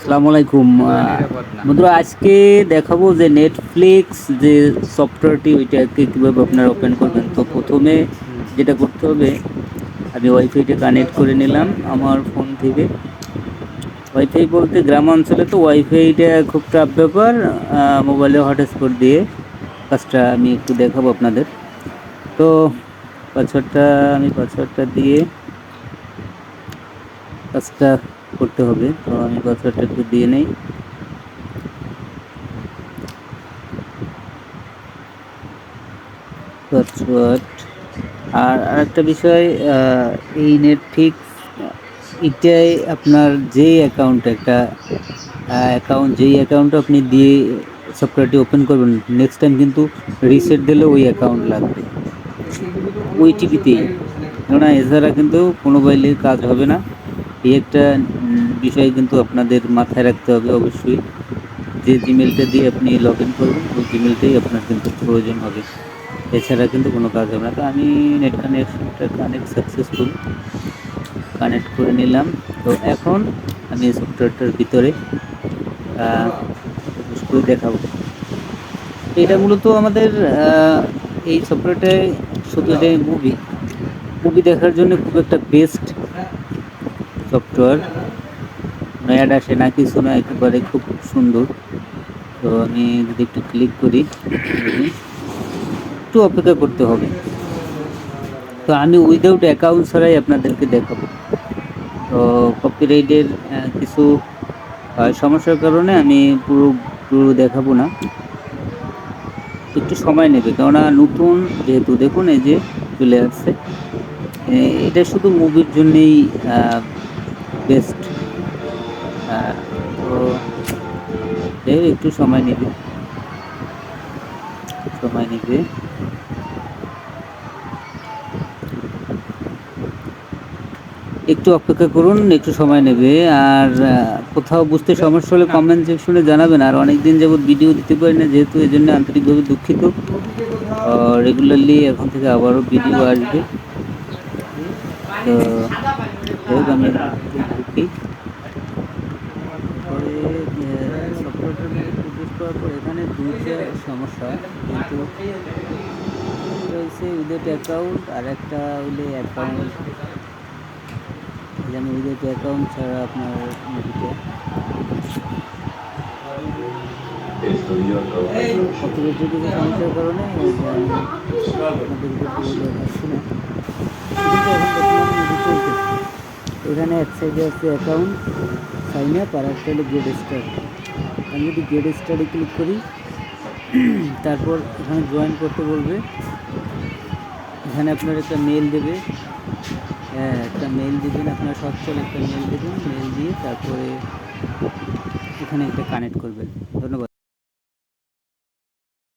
আসসালামু আলাইকুম। বন্ধুরা, আজকে দেখাবো যে নেটফ্লিক্স যে সফটওয়্যারটি ওইটাকে কীভাবে আপনারা ওপেন করবেন। তো প্রথমে যেটা করতে হবে, আমি ওয়াইফাইটা কানেক্ট করে নিলাম আমার ফোন থেকে। ওয়াইফাই বলতে গ্রাম অঞ্চলে তো ওয়াইফাইটা খুব টাফ ব্যাপার মোবাইলে হটস্পট দিয়ে কাজটা আমি একটু দেখাবো আপনাদের। তো পাসওয়ার্ডটা আমি পাসওয়ার্ডটা দিয়ে কাজটা করতে হবে। তো আমি পাসওয়ার্ডটা একটু দিয়ে নেই। পাসওয়ার্ড আর আরেকটা বিষয় এই নেটফ্লিক্স এটাই আপনার যেই অ্যাকাউন্ট একটা অ্যাকাউন্ট যেই অ্যাকাউন্ট আপনি দিয়ে সফটওয়্যারটি ওপেন করবেন নেক্সট টাইম কিন্তু রিসেট দিলে ওই অ্যাকাউন্ট লাগবে। ওই টিভিতেই কেননা, এছাড়া কিন্তু কোনো মোবাইলে কাজ হবে না। এই একটা বিষয় কিন্তু আপনাদের মাথায় রাখতে হবে অবশ্যই। যে জিমেলটা দিয়ে আপনি লগ ইন করবেন, ওই জিমেলটাই আপনার কিন্তু প্রয়োজন হবে। এছাড়া কিন্তু কোনো কাজ হবে না। তো আমি নেট কানেকশনটা কানেক্ট সাকসেসফুল কানেক্ট করে নিলাম। তো এখন আমি সফটওয়্যারটার ভিতরে করে দেখাবো। এটা মূলত আমাদের এই সফটওয়্যারটায় শুধু এটাই মুভি মুভি দেখার জন্য খুব একটা বেস্ট সফটওয়্যার নয়াড আসে না কিছু না একেবারে খুব সুন্দর। তো আমি যদি একটু ক্লিক করি একটু অপেক্ষা করতে হবে। তো আমি উইদাউট অ্যাকাউন্ট ছাড়াই আপনাদেরকে দেখাবো। তো কপিরাইটের কিছু সমস্যার কারণে আমি পুরো পুরো দেখাবো না। একটু সময় নেবে, কেননা নতুন যেহেতু, দেখুন এই যে চলে আসছে। এটা শুধু মুভির জন্যেই বেস্ট তো যাই হোক, একটু সময় নেবে। সময় নেবে। একটু অপেক্ষা করুন একটু সময় নেবে। আর কোথাও বুঝতে সমস্যা হলে কমেন্ট সেকশনে জানাবেন। আর অনেক দিন যাবত ভিডিও দিতে পারি না যেহেতু এই জন্য আন্তরিকভাবে দুঃখিত। রেগুলারলি এখন থেকে আবারও ভিডিও আসবে। তো আমি ঢুকি তারপরে সফটওয়্যারটার মধ্যে প্রবেশ করার পর এখানে দুইটা সমস্যা কিন্তু হচ্ছে উইদাউট অ্যাকাউন্ট আর একটা হলে অ্যাকাউন্ট। আমি উইদাউট অ্যাকাউন্ট ছাড়া আপনার মুভিটা কপিরাইটের কিছু সমস্যার কারণে। এখানে এক সাইডে আছে অ্যাকাউন্ট সাইন আপ আর একটা হলো গেট স্টার আমি যদি গেট স্টাডি ক্লিক করি, তারপর এখানে জয়েন করতে বলবে। এখানে আপনার একটা মেল দেবে। হ্যাঁ একটা মেল দেবেন, আপনার সচ্ছল একটা মেল দেবেন মেল দিয়ে তারপরে এখানে একটা কানেক্ট করবেন। ধন্যবাদ।